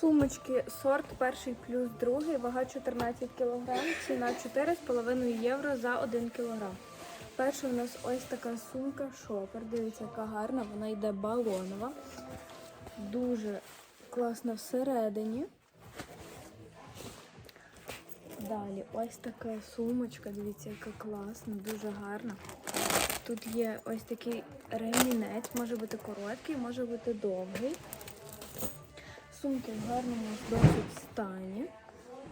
Сумочки сорт перший плюс другий, вага 14 кг, ціна 4,5 євро за 1 кг. Перша у нас ось така сумка шопер. Дивіться, яка гарна, вона йде балонова. Дуже класна всередині. Далі ось така сумочка, дивіться, яка класна, дуже гарна. Тут є ось такий ремінець, може бути короткий, може бути довгий. Сумки в гарному досить стані.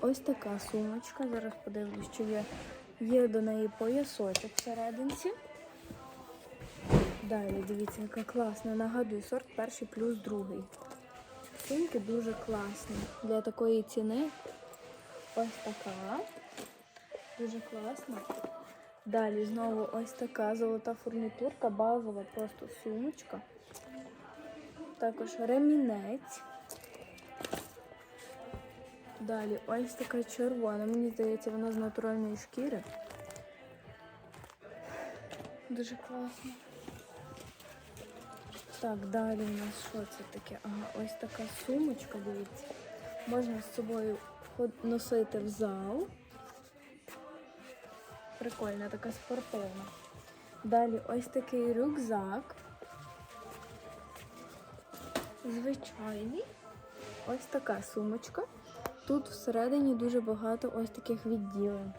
Ось така сумочка. Зараз подивлюсь, що є, є до неї поясочок всерединці. Далі, дивіться, яка класна. Нагадую, сорт перший плюс другий. Сумки дуже класні. Для такої ціни ось така. Дуже класна. Далі знову ось така золота фурнітурка, базова просто сумочка. Також ремінець. Далі ось така червона. Мені здається, вона з натуральної шкіри. Дуже класно. Так, далі у нас що це таке? Ага, ось така сумочка, дивіться. Можна з собою носити в зал. Прикольна, така спортивна. Далі ось такий рюкзак. Звичайний. Ось така сумочка. Тут всередині дуже багато ось таких відділень.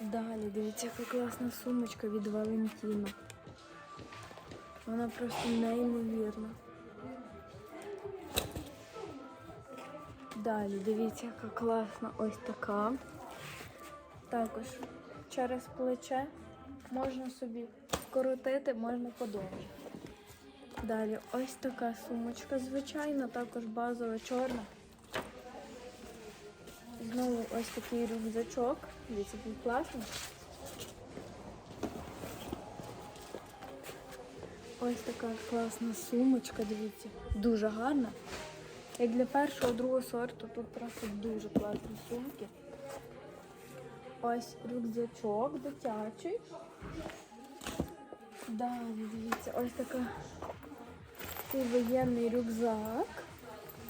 Далі, дивіться, яка класна сумочка від Валентіно. Вона просто неймовірна. Далі, дивіться, яка класна ось така. Також через плече можна собі скоротити, можна подовжити. Далі ось така сумочка, звичайно, також базова чорна. Ось такий рюкзачок. Дивіться, який класний. Ось така класна сумочка, дивіться, дуже гарна. Як для першого, другого сорту, тут просто дуже класні сумки. Ось рюкзачок дитячий. Далі, дивіться, ось така такий воєнний рюкзак.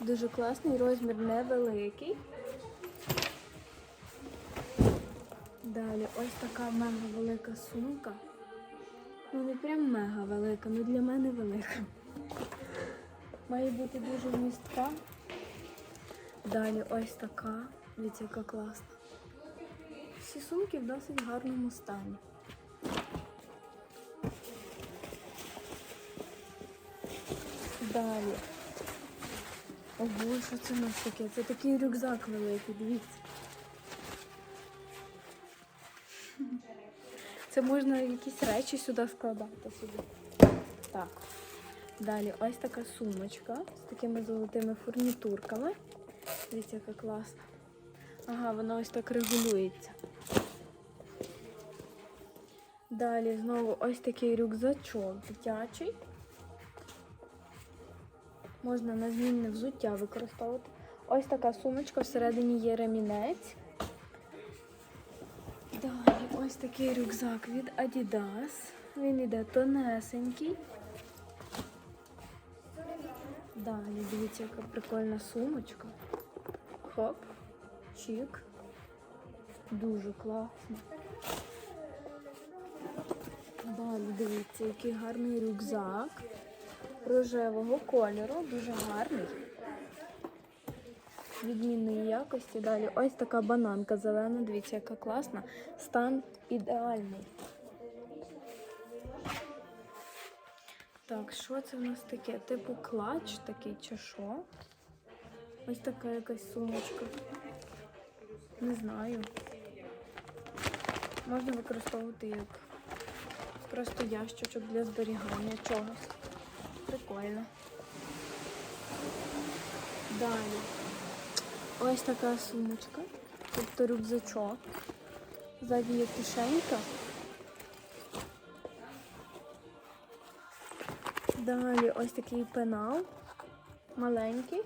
Дуже класний, розмір невеликий. Далі ось така мега велика сумка. Ну не прям мега велика, ну для мене велика. Має бути дуже вмістка. Далі ось така. Дивіться, яка класна. Всі сумки в досить гарному стані. Далі. Ого, що це у нас таке? Це такий рюкзак великий, дивіться. Це можна якісь речі сюди складати собі. Так. Далі ось така сумочка з такими золотими фурнітурками. Дивіться, яка класна. Ага, вона ось так регулюється. Далі знову ось такий рюкзачок дитячий. Можна на змінне взуття використовувати. Ось така сумочка, всередині є ремінець. Ось такий рюкзак від Adidas. Він іде тонесенький. Далі, дивіться, яка прикольна сумочка. Хоп, чик. Дуже класно. Далі дивіться, який гарний рюкзак рожевого кольору, дуже гарний. Відмінної якості. Далі ось така бананка зелена, дивіться, яка класна. Стан ідеальний. Так, що це в нас таке? Типу клач такий чи що? Ось така якась сумочка. Не знаю. Можна використовувати як просто ящичок для зберігання чогось. Прикольно. Далі. Ось така сумочка. Тобто рюкзачок. Ззаді є кишенька. Далі ось такий пенал. Маленький.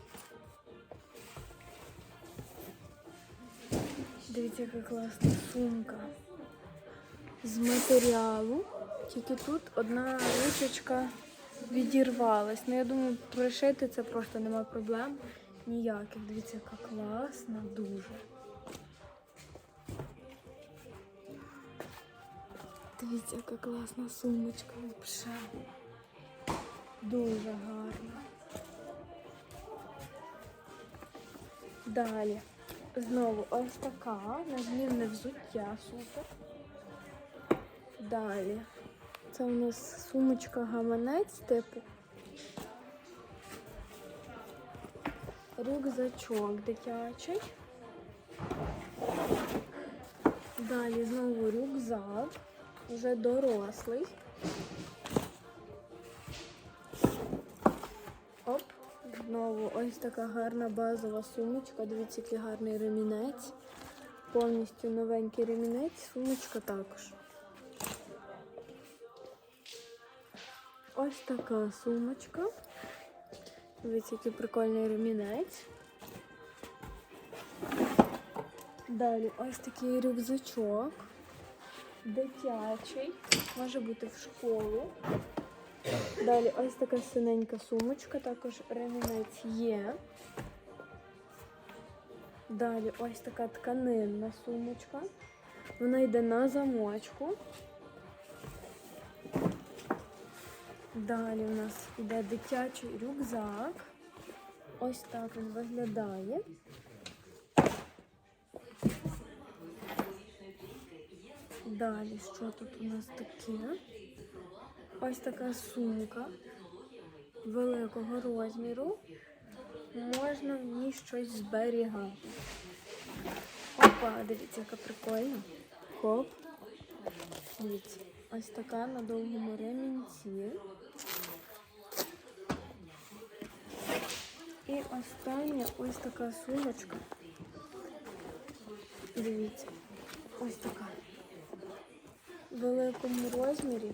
Дивіться, яка класна сумка. З матеріалу. Тільки тут одна ручечка відірвалась. Ну я думаю, пришити це просто нема проблем ніяких. Дивіться, яка класна, дуже. Дивіться, яка класна сумочка. Вообще. Дуже гарна. Далі. Знову ось така. На взуття супер. Далі. Це у нас сумочка гаманець типу. Рюкзачок дитячий. Далі знову рюкзак, вже дорослий. Оп, знову ось така гарна базова сумочка. Дивіться, який гарний ремінець. Повністю новенький ремінець, сумочка також. Ось така сумочка. Дивіться, який прикольний ремінець. Далі ось такий рюкзачок. Дитячий. Може бути в школу. Далі ось така синенька сумочка, також ремінець є. Далі ось така тканинна сумочка. Вона йде на замочку. Далі у нас йде дитячий рюкзак. Ось так він виглядає. Далі, що тут у нас таке? Ось така сумка великого розміру. Можна в ній щось зберігати. Опа, дивіться, яка прикольна. Хоп. Дивіться. Ось така на довгому ремінці. І остання ось така сумочка. Дивіться. Ось така. В великому розмірі.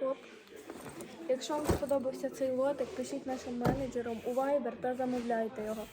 Хоп. Якщо вам сподобався цей лотик, пишіть нашим менеджерам у Viber та замовляйте його.